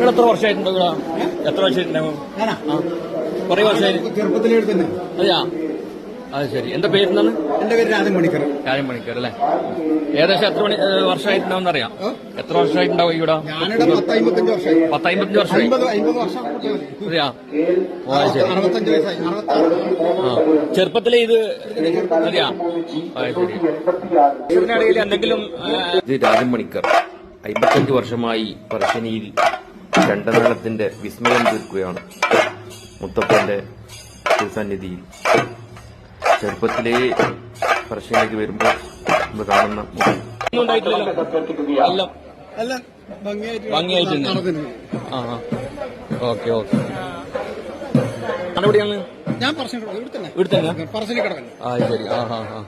ഇവിടെ എത്ര വർഷമായിട്ടുണ്ട്? ഇവിടെ എത്ര വർഷമായിട്ടുണ്ടാവും കുറെ വർഷമായി. ചെറുപ്പത്തിലേ തന്നെ അതെയാ? അത് ശരി. എന്താ പേര് എന്താണ് എന്റെ പേര് രാജൻ മണിക്കർ രാജൻ മണിക്കർ അല്ലേ? ഏകദേശം എത്ര മണി വർഷമായിട്ടുണ്ടാവും അറിയാം എത്ര വർഷമായിട്ടുണ്ടാവും ഇവിടെ? ഞാനിവിടെ പത്ത് അമ്പത്തഞ്ച് വർഷമായി. അതെയാ? ഓ ശരി. ആ. ചെറുപ്പത്തിലെ ഇത് അറിയാം അത് ശരി. ഇതിനിടയിൽ എന്തെങ്കിലും രാജൻ മണിക്കർ അമ്പത്തഞ്ച് വർഷമായി പറശ്ശനിയിൽ ചണ്ടമേളത്തിന്റെ വിസ്മയം തീർക്കുകയാണ് മുത്തപ്പന്റെ തിരുസന്നിധിയിൽ. ചെറുപ്പത്തിലേ പ്രശ്നങ്ങൾക്ക് വരുമ്പോൾ നമ്മൾ കാണുന്ന മുഖം ഒന്നും ഉണ്ടായിട്ടില്ലല്ലോ അല്ല ഭംഗിയായിട്ട് ഭംഗിയായിട്ട് തന്നെ. നടക്കുന്നു. ആ ഓക്കെ ഓക്കെ. എവിടെയാണ് ഞാൻ പറഞ്ഞു ഇവിടെ തന്നെ ഇവിടെ തന്നെ പറശ്ശിനി കിടക്കുന്നു ആ ശരി ആ. ഹാ ഹാ